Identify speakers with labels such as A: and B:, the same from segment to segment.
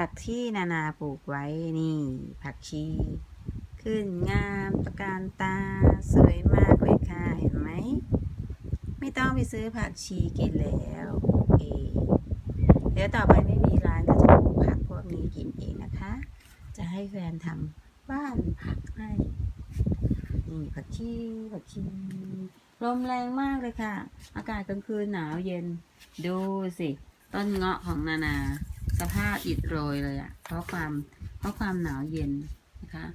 A: ผักที่นานาปลูกไว้นี่ ผักชี ขึ้นงามตะการตา สวยมากเลยค่ะ เห็นไหม ไม่ต้องไปซื้อผักชีกินแล้วเองเดี๋ยวต่อไปไม่มีร้านก็จะปลูกผักพวกนี้กินเองนะคะ จะให้แฟนทำบ้านผักให้นี่ผักชีผักชีลมแรงมากเลยค่ะ อากาศกลางคืนหนาวเย็น ดูสิ ต้นเงาะของนานา สภาพอิดโรยเลยอะเพราะความเพราะความหนาวเย็นนะคะ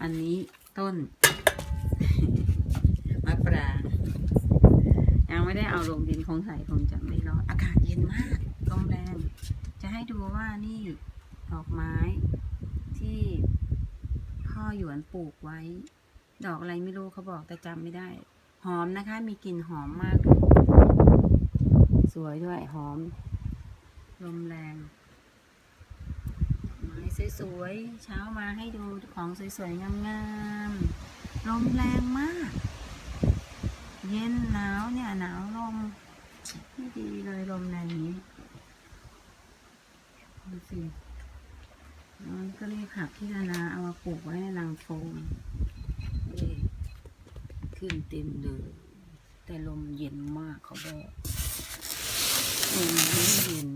A: อันนี้ต้นมะปรางยังไม่ได้เอาลงดินคงใส่คงจะไม่รอดอากาศเย็นมากลมแรง จะให้ดูว่านี่ดอกไม้ที่พ่อหยวนปลูกไว้ ดอกอะไรไม่รู้เขาบอกแต่จำไม่ได้ หอมนะคะ มีกลิ่นหอมมาก สวยด้วยหอมลมแรง สวยๆ เช้ามาให้ดูของสวยๆ งามๆ ลมแรงมาก เย็นหนาวเนี่ยหนาวลมไม่ดีเลยลมในนี้ดูสิมันก็นี่ผักที่นานาเอามาปลูกไว้ในรังโฟมนี่ขึ้นเต็มเลยแต่ลมเย็นมากเขาบอกลมไม่เย็น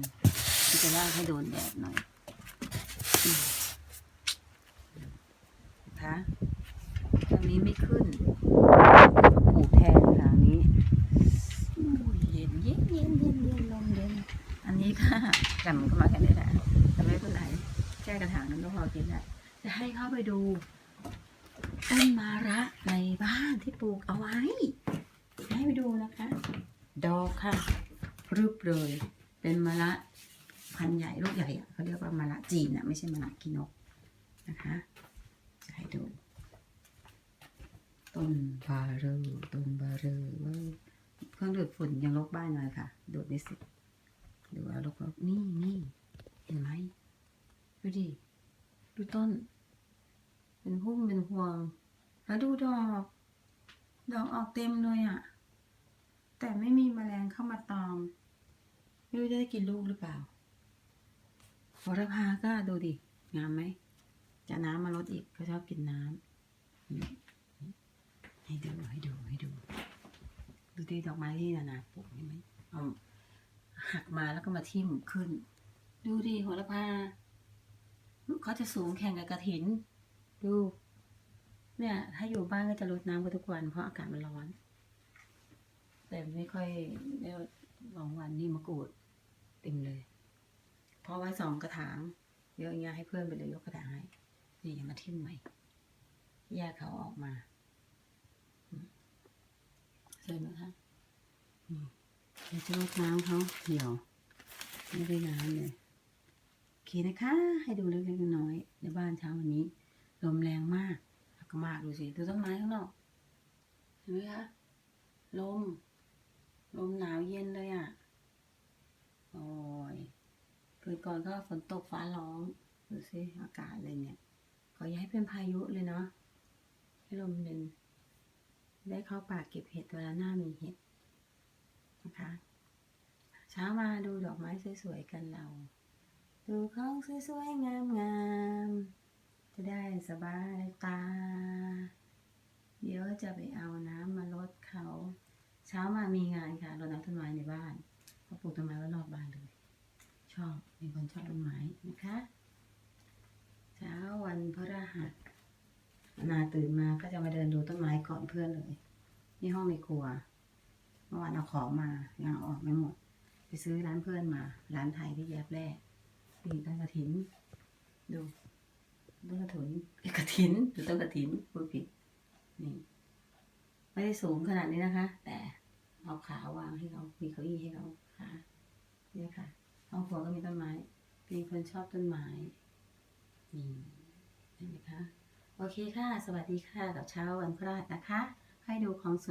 A: จะลากให้โดนแดดหน่อยอืมนะคะต รงนี้ไม่ขึ้นปลูกแทนหลังนี้อุ้ยเย็นเย็นเย็นเย็นเย็นลมเย็นอันนี้ค่ะแต่มันก็มาแค่นี้แหละแต่ไม่เป็นไรแค่กระถางนั้นก็พอกินแล้วจะให้เข้าไปดูต้นมาระในบ้านที่ปลูกเอาไว้ ให้ไปดูนะคะ ดอกค่ะรึบเลย เป็นมะระพันธุ์ใหญ่ลูกใหญ่อะเขาเรียกว่ามะระจีนอะไม่ใช่มะระกินกนะคะจะให้ดู ต้นบาเรอต้นบาเรอเว้ยเครื่องดูดฝุ่นยังลกบ้านเลยค่ะ ดูดไม่เสร็จดูว่าลกลกนี่นี่เห็นไหมดูดิ ดูต้น เป็นพุ่มเป็นพวง แล้วดูดอก ดอกออกเต็มเลยอะ่ะ แต่ไม่มีแมลงเข้ามาตอม ไม่รู้จะได้กินลูกหรือเปล่าโหรพาก็ดูดิ งามไหม จะน้ำมาลดอีกเขาชอบกินน้ำ ให้ดูให้ดูให้ดู ดูที่ดอกไม้ที่นานาปลูกเห็นไหมเอาหักมาแล้วก็มาทิ่มขึ้น ดูดิโหระพาเขาจะสูงแข่งกับกระถิน ดู เนี่ย ถ้าอยู่บ้านก็จะรดน้ำกันทุกวัน เพราะอากาศมันร้อน แต่ไม่ค่อยได้สองวันนี่มะกรูดเต็มเลยเพราะไว้สองกระถางเยอะอย่างเงี้ยให้เพื่อนไปเลยยกกระถางให้นี่อย่ามาทิ่มใหม่แยกเขาออกมา สวยไหมคะเดี๋ยวจะลดน้ำเขาเหี่ยว ไม่ได้น้ำเลยโอเคนะคะ ให้ดูเล็กๆน้อยๆในบ้านเช้าวันนี้ลมแรงมากแล้วก็มากดูสิดูต้นไม้ข้างนอกเห็นไหมคะลม ลมหนาวเย็นเลยอะโอ้ยเกิดก่อนก็ฝนตกฟ้าร้องดูสิอากาศเลยเนี่ยขออย่าให้เป็นพายุเลยเนาะให้ลมเย็น ได้เข้าป่าเก็บเห็ดเวลาหน้ามีเห็ดนะคะเช้ามาดูดอกไม้สวยๆกันเรา ดูของสวยๆงามๆจะได้สบายตา เดี๋ยวจะไปเอาน้ำมาลดเขา เช้ามามีงานค่ะรดน้ำต้นไม้ในบ้านเขาปลูกต้นไม้ไว้รอบบ้านเลยชอบเป็นคนชอบต้นไม้นะคะ เช้าวันพฤหัส นาตื่นมาก็จะมาเดินดูต้นไม้ก่อนเพื่อนเลย นี่ห้องในครัว เมื่อวานเอาของมายังออกไม่หมด ไปซื้อร้านเพื่อนมา ร้านไทยที่แยบแรกนี่ต้นกระถิน ดูต้นกระถินกระถินหรือต้นกระถินพูดผิด นี่ ไม่ได้สูงขนาดนี้นะคะ แต่เอาขาวางให้เขามีเก้าอี้ให้เขาค่ะเนี่ยค่ะห้องครัวก็มีต้นไม้เป็นคนชอบต้นไม้นี่เห็นไหมคะ โอเคค่ะ สวัสดีค่ะ กับเช้าวันพฤหัสนะคะ ให้ดูของสวย